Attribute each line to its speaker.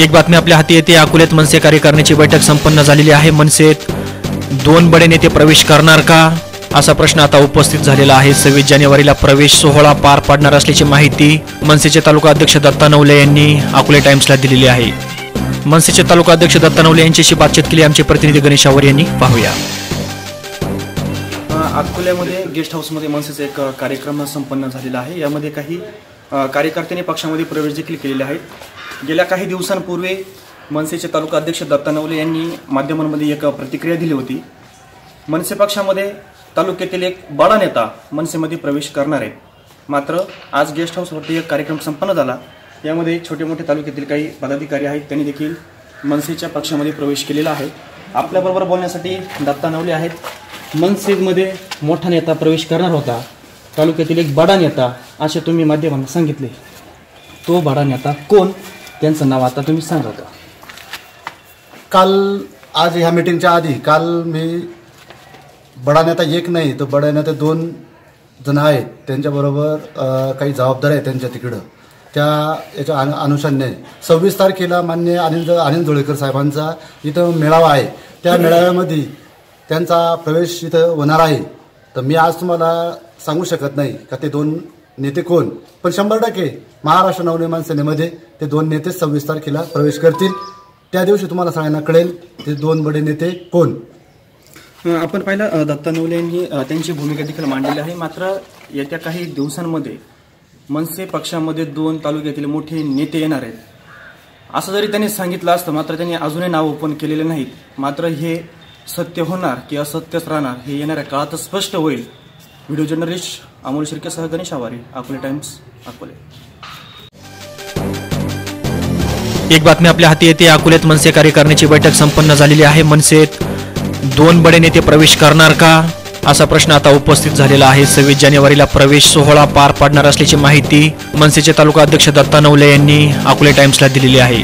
Speaker 1: एक बातमी आपल्या हाती येते. अकोल्यात मनसे कार्यकारिणीची बैठक संपन्न झालेली आहे. मनसेत दोन बडे नेते प्रवेश करणार का? असा प्रश्न आता उपस्थित झालेला आहे. सव्वीस जानेवारीला प्रवेश सोहळा पार पाडणार असल्याची माहिती मनसेचे तालुका अध्यक्ष दत्ता नवले यांनी अकोले टाइम्सला दिलेली आहे. मनसेचे तालुका अध्यक्ष दत्ता नवले यांच्याशी बातचीत केली. आमचे प्रतिनिधी गणेश आवर यांनी पाहूया.
Speaker 2: अकोल्यामध्ये गेस्ट हाऊसमध्ये मनसेचा एक कार्यक्रम संपन्न झालेला आहे. यामध्ये काही कार्यकर्त्यांनी पक्षामध्ये प्रवेश देखील केलेले आहेत. गेल्या काही दिवसांपूर्वी मनसेचे तालुका अध्यक्ष दत्ता नवले यांनी माध्यमांमध्ये एक प्रतिक्रिया दिली होती. मनसे पक्षामध्ये तालुक्यातील एक बडा नेता मनसेमध्ये प्रवेश करणार आहे. मात्र आज गेस्ट हाऊसवरती एक कार्यक्रम संपन्न झाला. यामध्ये छोटे मोठे तालुक्यातील काही पदाधिकारी आहेत त्यांनी देखील मनसेच्या पक्षामध्ये प्रवेश केलेला आहे. आपल्याबरोबर बोलण्यासाठी दत्ता नवले आहेत. मनसेमध्ये मोठा नेता प्रवेश करणार होता. तालुक्यातील एक बडा नेता असे तुम्ही माध्यमांना सांगितले. तो बडा नेता कोण? त्यांचं नाव आता तुम्ही सांगा का?
Speaker 3: काल आज ह्या मीटिंगच्या आधी काल मी बडा नेता एक नाही तर बडा नेता दोन जण आहेत. त्यांच्याबरोबर काही जबाबदाऱ्या आहेत त्यांच्या तिकडं. त्या याच्या अनु अनुषंगाने. सव्वीस तारखेला मान्य अनिल अनिल जोळेकर साहेबांचा इथं मेळावा आहे. त्या मेळाव्यामध्ये त्यांचा प्रवेश इथं होणार आहे. तर मी आज तुम्हाला सांगू शकत नाही का ते दोन नेते कोण? पण शंभर टक्के महाराष्ट्र नवनिर्माण सेनेमध्ये ते दोन नेते सव्वीस तारखेला प्रवेश करतील. त्या दिवशी तुम्हाला सगळ्यांना कळेल ते दोन बडे नेते कोण.
Speaker 2: आपण पाहिलं दत्ता नवले यांनी त्यांची भूमिका देखील मांडलेली आहे. मात्र येत्या काही दिवसांमध्ये मनसे पक्षामध्ये दोन तालुक्यातील मोठे नेते येणार आहेत. असं जरी त्यांनी सांगितलं असतं मात्र त्यांनी अजूनही नाव ओपन केलेले नाहीत. मात्र हे सत्य होणार की असत्यच राहणार हे येणाऱ्या काळात स्पष्ट होईल. व्हिडिओ जर्नलिस्ट अमोल शिर्केसह गणेश आवारी अकोले टाइम्स अकोले.
Speaker 1: एक बातमी आपल्या हाती येते. अकोल्यात मनसे कार्यकारिणीची बैठक संपन्न झालेली आहे. मनसेत दोन बडे नेते प्रवेश करणार का? असा प्रश्न आता उपस्थित झालेला आहे. सव्वीस जानेवारीला प्रवेश सोहळा पार पाडणार असल्याची माहिती मनसेचे तालुका अध्यक्ष दत्ता नवले यांनी अकोले टाइम्सला दिलेली आहे.